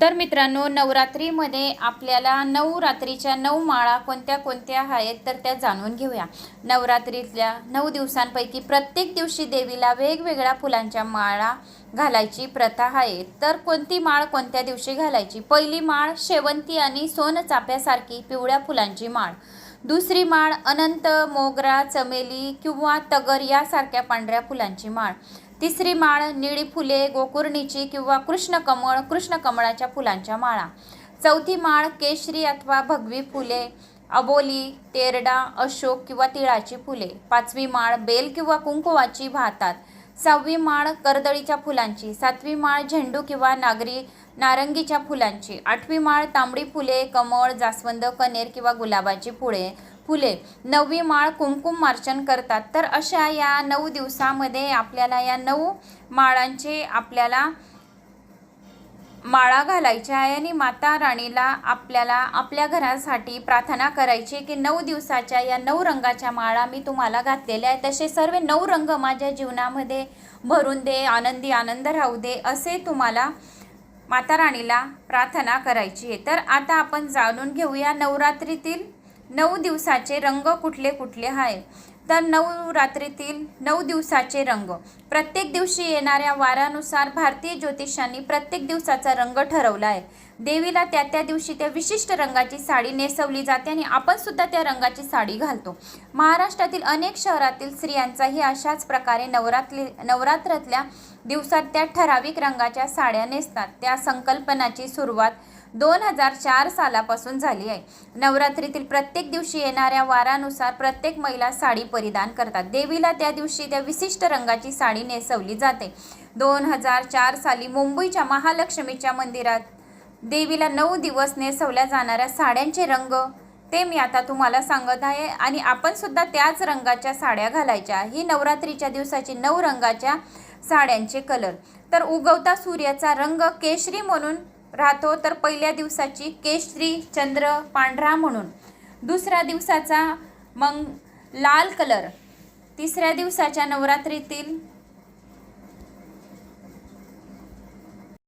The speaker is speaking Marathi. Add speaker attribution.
Speaker 1: तर मित्रांनो नवरात्रीमध्ये आपल्याला नऊ रात्रीच्या नऊ माळा कोणत्या कोणत्या आहेत तर त्या जाणून घेऊया. नवरात्रीतल्या नऊ दिवसांपैकी प्रत्येक दिवशी देवीला वेगवेगळ्या फुलांच्या माळा घालायची प्रथा आहे. तर कोणती माळ कोणत्या दिवशी घालायची? पहिली माळ शेवंती आणि सोनचाफ्यासारखी पिवळ्या फुलांची माळ. दुसरी माळ अनंत मोगरा चमेली किंवा तगर यासारख्या पांढऱ्या फुलांची माळ. तिसरी माळ निळी फुले गोकुर्णीची किंवा कृष्णकमळ कृष्णकमळाच्या फुलांच्या माळा. चौथी माळ केशरी अथवा भगवी फुले अबोली तेरडा अशोक किंवा तिळाची फुले. पाचवी माळ बेल किंवा कुंकुवाची भातात सहावी माळ कर्दळीच्या फुलांची. सातवी माळ झेंडू किंवा नागरी नारंगीच्या फुलांची. आठवी माळ तांबडी फुले कमळ जास्वंद कनेर किंवा गुलाबाची फुले फुले. नववी माळ कुमकुम मार्चन करतात. तर अशा या नऊ दिवसामध्ये आपल्याला या नऊ माळांचे आपल्याला माळा घालायच्या आहे आणि माता राणीला आपल्याला आपल्या घरासाठी प्रार्थना करायची की नऊ दिवसाच्या या नऊ रंगाच्या माळा मी तुम्हाला घातलेल्या आहे तसे सर्व नऊ रंग माझ्या जीवनामध्ये भरून दे आनंदी आनंद राहू दे असे तुम्हाला माता राणीला प्रार्थना करायची आहे. तर आता आपण जाणून घेऊया नवरात्रीतील नऊ दिवसाचे रंग कुठले कुठले आहे तर नऊ रात्रीतील नऊ दिवसाचे रंग. प्रत्येक दिवशी येणाऱ्या वारानुसार भारतीय ज्योतिषांनी प्रत्येक दिवसाचा रंग ठरवला आहे. देवीला त्या त्या दिवशी त्या विशिष्ट रंगाची साडी नेसवली जाते आणि आपण सुद्धा त्या रंगाची साडी घालतो. महाराष्ट्रातील अनेक शहरातील स्त्रियांचाही अशाच प्रकारे नवरात्री नवरात्रातल्या दिवसात त्या ठराविक रंगाच्या साड्या नेसतात. त्या संकल्पनाची सुरुवात दोन हजार चार सालापासून झाली आहे. नवरात्रीतील प्रत्येक दिवशी येणाऱ्या वारानुसार प्रत्येक महिला साडी परिधान करतात. देवीला त्या दिवशी त्या विशिष्ट रंगाची साडी नेसवली जाते. दोन हजार चार साली मुंबईच्या महालक्ष्मीच्या मंदिरात देवीला नऊ दिवस नेसवल्या जाणाऱ्या साड्यांचे रंग ते मी आता तुम्हाला सांगत आहे आणि आपण सुद्धा त्याच रंगाच्या साड्या घालायच्या. ही नवरात्रीच्या दिवसाची नऊ रंगाच्या साड्यांचे कलर तर उगवता सूर्याचा रंग केशरी म्हणून राहतो तर पहिल्या दिवसाची केशरी चंद्र पांढरा म्हणून. दुसऱ्या दिवसाचा मग लाल कलर. तिसऱ्या दिवसाच्या नवरात्रीतील